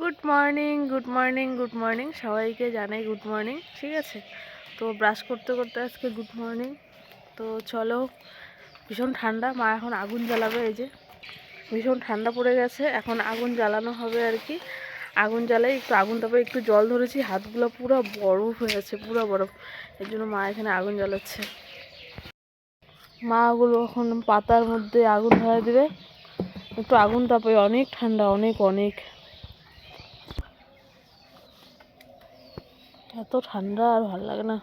Good morning good morning good morning সবাইকে জানাই good morning ঠিক আছে? তো ব্রাশ করতে করতে আজকে গুড মর্নিং তো চলো, ভীষণ ঠান্ডা, মা এখন আগুন জ্বালাবে এই যে। ভীষণ ঠান্ডা পড়ে গেছে, এখন আগুন জ্বালানো হবে আর কি। আগুন জ্বালাই একটু, আগুন তারপরে একটু জল ধরেছি, হাতগুলো পুরো বরফ হয়ে আছে পুরো বরফ। এর জন্য মা এখানে আগুন জ্বালাচ্ছে। মা ওগুলো এখন পাতার মধ্যে আগুন ধরে দেবে। একটু আগুন তাপে অনেক ঠান্ডা, অনেক অনেক। এত ঠান্ডা আর ভালো লাগে না।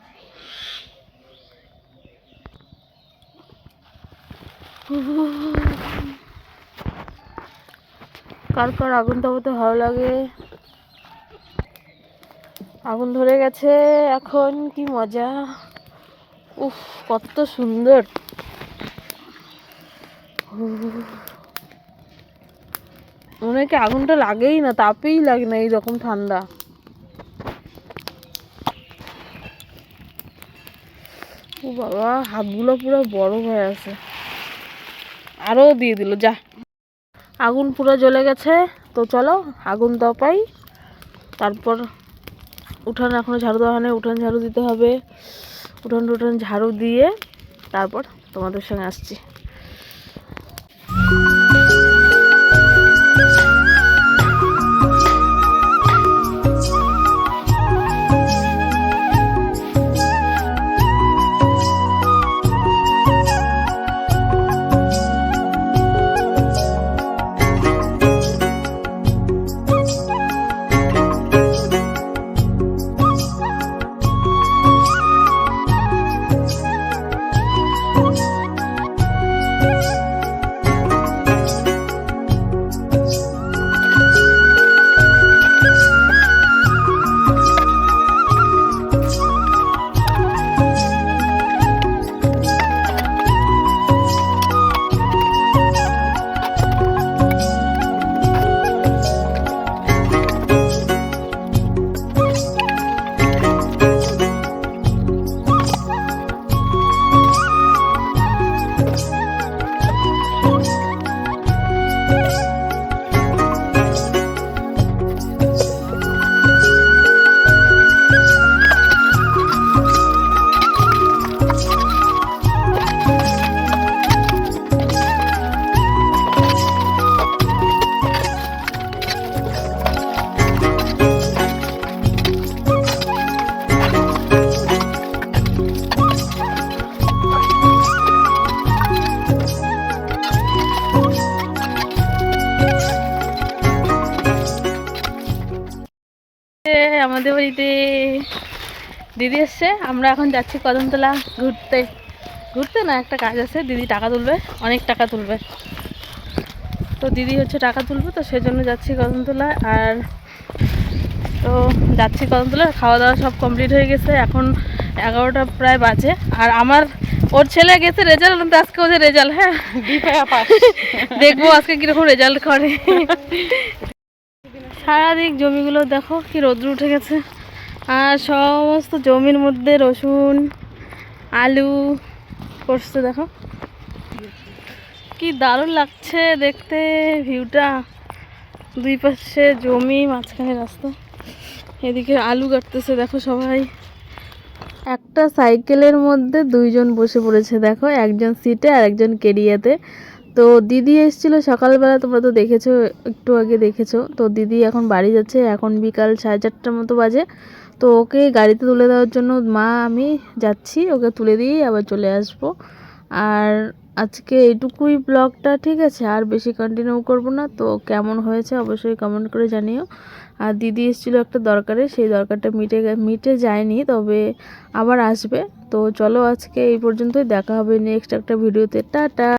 কার কার আগুন তাপাতে ভালো লাগে? আগুন ধরে গেছে, এখন কি মজা? উফ, কত সুন্দর। মনে অনেকে আগুনটা লাগেই না, তাপেই লাগে না এইরকম ঠান্ডা। ও বাবা, হাতগুলো পুরো বড় হয়ে আছে। আরও দিয়ে দিল, যা। আগুন পুরো জ্বলে গেছে, তো চলো আগুন দপাই তারপর উঠান এখনও ঝাড়ু দেওয়া হয় উঠান ঝাড়ু দিতে হবে। উঠান টুঠান ঝাড়ু দিয়ে তারপর তোমাদের সঙ্গে আসছি। আমাদের বাড়িতে দিদি এসছে। আমরা এখন যাচ্ছি কদমতলা ঘুরতে। ঘুরতে না একটা কাজ আছে দিদি টাকা তুলবে অনেক টাকা তুলবে। তো দিদি হচ্ছে টাকা তুলবে তো সেজন্য যাচ্ছি কদমতলা। আর তো যাচ্ছি কদমতলা খাওয়া দাওয়া সব কমপ্লিট হয়ে গেছে। এখন এগারোটা প্রায় বাজে। আর আমার ওর ছেলে গেছে রেজাল্ট তো আজকে ওদের রেজাল্ট হ্যাঁ? দেখব আজকে কীরকম রেজাল্ট করে। সারাদিক জমিগুলো দেখো কি রোদ্র উঠে গেছে। আর সমস্ত জমির মধ্যে রসুন, আলু করছে দেখো। কি দারুণ লাগছে দেখতে ভিউটা। দুই পাশে জমি, মাঝখানে রাস্তা। এদিকে আলু কাটতেছে দেখো সবাই। একটা সাইকেলের মধ্যে দুইজন বসে পড়েছে দেখো, একজন সিটে আর একজন কেরিয়াতে তো দিদি এসেছিল সকালবেলা, তোমরা তো দেখেছ, একটু আগে দেখেছ। তো দিদি এখন বাড়ি যাচ্ছে, এখন বিকাল সাড়ে চারটার মতো বাজে। তো ওকে গাড়িতে তুলে দেওয়ার জন্য মা, আমি যাচ্ছি, ওকে তুলে দিয়েই আবার চলে আসব। আর আজকে এইটুকুই ব্লগটা, ঠিক আছে? আর বেশি কন্টিনিউ করব না। তো কেমন হয়েছে অবশ্যই কমেন্ট করে জানিও। আর দিদি এসেছিল একটা দরকারে, সেই দরকারটা মিটে মিটে যায়নি, তবে আবার আসবে। তো চলো আজকে এই পর্যন্তই, দেখা হবে নেক্সট একটা ভিডিওতে টাটা!